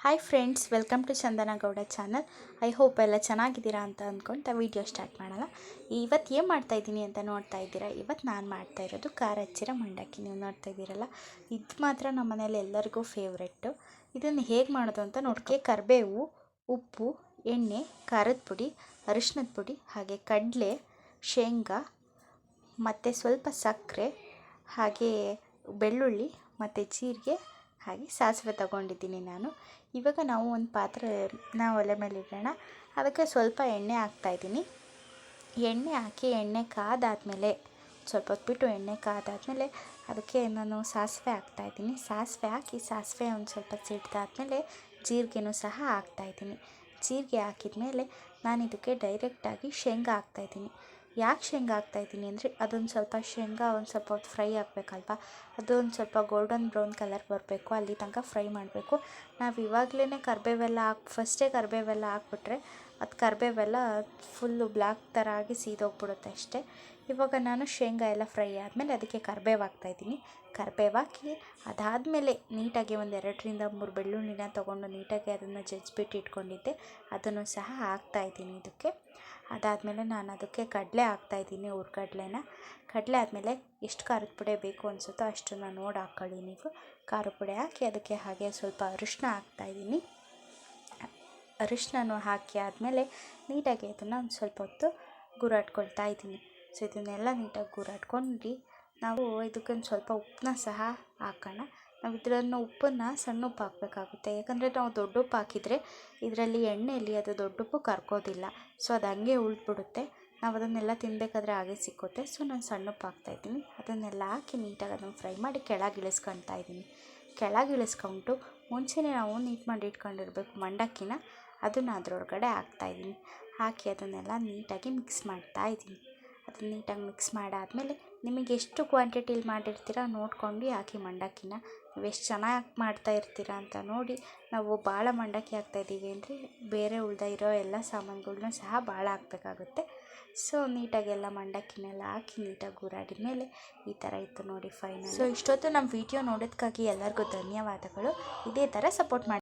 Hi friends welcome to Chandana Gowda channel I hope ಎಲ್ಲ ಚೆನ್ನಾಗಿದ್ದೀರಾ ಅಂತ ಅಂದ್ಕೊಂತ ವಿಡಿಯೋ ಸ್ಟಾರ್ಟ್ ಮಾಡೋಣ ಇವತ್ತು ಏನು ಮಾಡ್ತಾಯಿದ್ದೀನಿ ಅಂತ ನೋಡ್ತಾ ಇದ್ದೀರಾ? ಇವತ್ತು ನಾನು ಮಾಡ್ತಾ ಇರೋದು ಖಾರ ಹಚ್ಚಿರ ಮಂಡಕ್ಕಿ. ನೀವು ನೋಡ್ತಾ ಇದ್ದೀರಲ್ಲ? ಇದು ಮಾತ್ರ ನಮ್ಮ ಮನೇಲಿ ಎಲ್ಲರಿಗೂ ಫೇವ್ರೆಟ್ಟು ಇದನ್ನು ಹೇಗೆ ಮಾಡೋದು ಅಂತ ನೋಡ್ಕೆ ಕರಿಬೇವು, ಉಪ್ಪು, ಎಣ್ಣೆ, ಖಾರದ ಪುಡಿ ಅರಿಶಿನದ ಪುಡಿ, ಹಾಗೆ ಕಡಲೆ, ಶೇಂಗಾ, ಮತ್ತು ಸ್ವಲ್ಪ ಸಕ್ಕರೆ, ಹಾಗೆ ಬೆಳ್ಳುಳ್ಳಿ, ಮತ್ತು ಜೀರಿಗೆ ಹಾಗೆ ಸಾಸಿವೆ ತಗೊಂಡಿದ್ದೀನಿ ನಾನು. ಇವಾಗ ನಾವು ಒಂದು ಪಾತ್ರೆ ನಾವು ಒಲೆ ಮೇಲೆ ಇಡೋಣ. ಅದಕ್ಕೆ ಸ್ವಲ್ಪ ಎಣ್ಣೆ ಹಾಕ್ತಾಯಿದ್ದೀನಿ ಎಣ್ಣೆ ಹಾಕಿ ಎಣ್ಣೆ ಕಾದಾದಮೇಲೆ, ಸ್ವಲ್ಪ ಹೊತ್ತು ಬಿಟ್ಟು ಎಣ್ಣೆ ಕಾದಾದಮೇಲೆ ಅದಕ್ಕೆ ನಾನು ಸಾಸಿವೆ ಹಾಕ್ತಾಯಿದ್ದೀನಿ ಸಾಸಿವೆ ಹಾಕಿ ಸಾಸಿವೆ ಒಂದು ಸ್ವಲ್ಪ ಸಿಡ್ದಾದ್ಮೇಲೆ ಜೀರಿಗೆನೂ ಸಹ ಹಾಕ್ತಾಯಿದ್ದೀನಿ ಜೀರಿಗೆ ಹಾಕಿದ ಮೇಲೆ ನಾನು ಇದಕ್ಕೆ ಡೈರೆಕ್ಟಾಗಿ ಶೇಂಗಾ ಹಾಕ್ತಾಯಿದ್ದೀನಿ ಯಾಕೆ ಶೇಂಗಾ ಹಾಕ್ತಾಯಿದ್ದೀನಿ ಅಂದರೆ ಅದೊಂದು ಸ್ವಲ್ಪ ಶೇಂಗಾ ಒಂದು ಸ್ವಲ್ಪ ಫ್ರೈ ಆಗಬೇಕಲ್ವ? ಅದೊಂದು ಸ್ವಲ್ಪ ಗೋಲ್ಡನ್ ಬ್ರೌನ್ ಕಲರ್ ಬರಬೇಕು, ಅಲ್ಲಿ ತನಕ ಫ್ರೈ ಮಾಡಬೇಕು. ನಾವು ಇವಾಗಲೇ ಕರಿಬೇವೆಲ್ಲ ಹಾಕಿ ಫಸ್ಟೇ ಕರಿಬೇವೆಲ್ಲ ಹಾಕ್ಬಿಟ್ರೆ ಅದು ಕರಿಬೇವೆಲ್ಲ ಫುಲ್ಲು ಬ್ಲ್ಯಾಕ್ ಥರ ಆಗಿ ಸೀದೋಗ್ಬಿಡುತ್ತೆ ಅಷ್ಟೇ. ಇವಾಗ ನಾನು ಶೇಂಗಾ ಎಲ್ಲ ಫ್ರೈ ಆದಮೇಲೆ ಅದಕ್ಕೆ ಕರಿಬೇವು ಹಾಕ್ತಾಯಿದ್ದೀನಿ ಕರಿಬೇವು ಹಾಕಿ ಅದಾದಮೇಲೆ ನೀಟಾಗಿ ಒಂದು ಎರಡರಿಂದ ಮೂರು ಬೆಳ್ಳುಳ್ಳಿನ ತೊಗೊಂಡು ನೀಟಾಗಿ ಅದನ್ನು ಜಜ್ಜಿಬಿಟ್ಟು ಇಟ್ಕೊಂಡಿದ್ದೆ. ಅದನ್ನು ಸಹ ಹಾಕ್ತಾಯಿದ್ದೀನಿ ಇದಕ್ಕೆ. ಅದಾದಮೇಲೆ ನಾನು ಅದಕ್ಕೆ ಕಡಲೆ ಹಾಕ್ತಾಯಿದ್ದೀನಿ ಹುರ್ಗಡ್ಲೆನ. ಕಡಲೆ ಆದಮೇಲೆ ಎಷ್ಟು ಖಾರದ ಪುಡಿ ಬೇಕು ಅನಿಸುತ್ತೋ ಅಷ್ಟನ್ನು ನೋಡಿ ಹಾಕ್ಕೊಳ್ಳಿ ನೀವು. ಖಾರದ ಪುಡಿ ಹಾಕಿ ಅದಕ್ಕೆ ಹಾಗೆ ಸ್ವಲ್ಪ ಅರಿಶಿನ ಹಾಕ್ತಾಯಿದ್ದೀನಿ ಅರಿಶಿನನೂ ಹಾಕಿ ಆದಮೇಲೆ ನೀಟಾಗಿ ಅದನ್ನು ಒಂದು ಸ್ವಲ್ಪ ಹೊತ್ತು ಗುರಾಟ್ಕೊಳ್ತಾ ಇದ್ದೀನಿ. ಸೊ ಇದನ್ನೆಲ್ಲ ನೀಟಾಗಿ ಗುರಾಟ್ಕೊಂಡು ನಾವು ಇದಕ್ಕೊಂದು ಸ್ವಲ್ಪ ಉಪ್ಪನ್ನ ಸಹ ಹಾಕೋಣ. ನಾವು ಇದರನ್ನು ಉಪ್ಪನ್ನು ಸಣ್ಣ ಉಪ್ಪು ಹಾಕಬೇಕಾಗುತ್ತೆ. ಯಾಕಂದರೆ ನಾವು ದೊಡ್ಡ ಉಪ್ಪು ಹಾಕಿದರೆ ಇದರಲ್ಲಿ ಎಣ್ಣೆಯಲ್ಲಿ ಅದು ದೊಡ್ಡ ಉಪ್ಪು ಕರ್ಕೋದಿಲ್ಲ. ಸೊ ಅದು ಹಂಗೆ ಉಳಿದ್ಬಿಡುತ್ತೆ ನಾವು ಅದನ್ನೆಲ್ಲ ತಿನ್ನಬೇಕಾದ್ರೆ ಹಾಗೆ ಸಿಕ್ಕುತ್ತೆ. ಸೊ ನಾನು ಸಣ್ಣ ಉಪ್ಪು ಹಾಕ್ತಾಯಿದ್ದೀನಿ ಅದನ್ನೆಲ್ಲ ಹಾಕಿ ನೀಟಾಗಿ ಅದನ್ನು ಫ್ರೈ ಮಾಡಿ ಕೆಳಗೆ ಇಳಿಸ್ಕೊಳ್ತಾ ಇದ್ದೀನಿ. ಕೆಳಗೆ ಇಳಿಸ್ಕೊಂಡು ಮುಂಚೆನೇ ನಾವು ನೀಟ್ ಮಾಡಿ ಇಟ್ಕೊಂಡಿರ್ಬೇಕು ಮಂಡಕ್ಕಿನ. ಅದನ್ನು ಅದರೊಳಗಡೆ ಹಾಕ್ತಾಯಿದ್ದೀನಿ ಹಾಕಿ ಅದನ್ನೆಲ್ಲ ನೀಟಾಗಿ ಮಿಕ್ಸ್ ಮಾಡ್ತಾ ಇದ್ದೀನಿ. ಅದನ್ನ ನೀಟಾಗಿ ಮಿಕ್ಸ್ ಮಾಡಾದಮೇಲೆ ನಿಮಗೆ ಎಷ್ಟು ಕ್ವಾಂಟಿಟಿಲಿ ಮಾಡಿರ್ತೀರ ನೋಡ್ಕೊಂಡು ಹಾಕಿ ಮಂಡಕ್ಕಿನ. ನೀವು ಎಷ್ಟು ಚೆನ್ನಾಗಿ ಮಾಡ್ತಾ ಇರ್ತೀರ ಅಂತ ನೋಡಿ, ನಾವು ಭಾಳ ಮಂಡಕ್ಕಿ ಹಾಕ್ತಾಯಿದ್ದೀವಿ ಅಂದರೆ ಬೇರೆ ಉಳ್ದ ಇರೋ ಎಲ್ಲ ಸಾಮಾನುಗಳ್ನೂ ಸಹ ಭಾಳ ಹಾಕ್ಬೇಕಾಗುತ್ತೆ. ಸೊ ನೀಟಾಗಿ ಎಲ್ಲ ಮಂಡಕ್ಕಿನೆಲ್ಲ ಹಾಕಿ ನೀಟಾಗಿ ಗುರಾಡಿದ ಮೇಲೆ ಈ ಥರ ಇತ್ತು ನೋಡಿ ಫೈನಲ್ ಸೊ ಇಷ್ಟೊತ್ತು ನಮ್ಮ ವಿಡಿಯೋ ನೋಡೋದಕ್ಕಾಗಿ ಎಲ್ಲರಿಗೂ ಧನ್ಯವಾದಗಳು. ಇದೇ ಥರ ಸಪೋರ್ಟ್ ಮಾಡಿ.